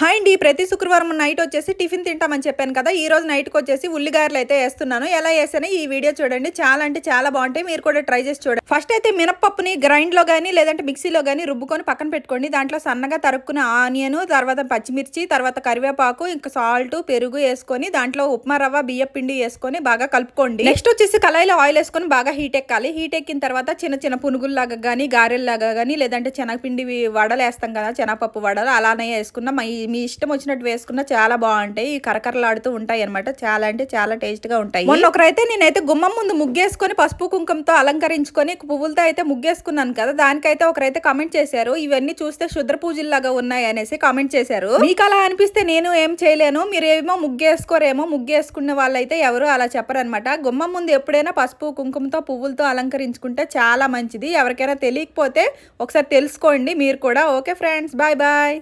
Hi అండి. ప్రతి శుక్రవారం నైట్ వచ్చేసి టిఫిన్ తింటామని చెప్పాను కదా ఈ రోజు నైట్కి వచ్చేసి ఉల్లిగాయలు అయితే వేస్తున్నాను. ఎలా వేసానో ఈ వీడియో చూడండి. చాలా అంటే చాలా బాగుంటాయి. మీరు కూడా ట్రై చేసి చూడండి. ఫస్ట్ అయితే మినపప్పుని గ్రైండ్లో కానీ లేదంటే మిక్సీలో కానీ రుబ్బుకొని పక్కన పెట్టుకోండి. దాంట్లో సన్నగా తరుక్కున్న ఆనియన్ తర్వాత పచ్చిమిర్చి తర్వాత కరివేపాకు ఇంకా సాల్ట్ పెరుగు వేసుకొని దాంట్లో ఉప్మా రవ్వ బియ్య పిండి వేసుకొని బాగా కలుపుకోండి. నెక్స్ట్ వచ్చేసి కళాయిలో ఆయిల్ వేసుకొని బాగా హీట్ ఎక్కాలి. హీట్ ఎక్కిన తర్వాత చిన్న చిన్న పునుగుల్లాగా కానీ గారెల్లాగా కానీ లేదంటే శనగపిండి వడలు వేస్తాం కదా శనగపప్పు వడలు అలానే వేసుకున్న ఈ మీ ఇష్టం వచ్చినట్టు వేసుకున్న చాలా బాగుంటాయి. ఈ కరకరలాడుతూ ఉంటాయి అనమాట చాలా అంటే చాలా టేస్ట్గా ఉంటాయి. మొన్న ఒకరైతే నేనైతే గుమ్మం ముందు ముగ్గేసుకొని పసుపు కుంకుమతో అలంకరించుకొని పువ్వులతో అయితే ముగ్గేసుకున్నాను కదా. దానికైతే ఒకరైతే కామెంట్ చేశారు ఇవన్నీ చూస్తే శుద్ర పూజల్లాగా ఉన్నాయి అనేసి కామెంట్ చేశారు. మీకు అలా అనిపిస్తే నేను ఏం చేయలేను. మీరేమో ముగ్గేసుకోరేమో. ముగ్గేసుకున్న వాళ్ళైతే ఎవరు అలా చెప్పరనమాట గుమ్మం ముందు ఎప్పుడైనా పసుపు కుంకుమతో పువ్వులతో అలంకరించుకుంటే చాలా మంచిది. ఎవరికైనా తెలియకపోతే ఒకసారి తెలుసుకోండి. మీరు కూడా. Okay friends. Bye bye.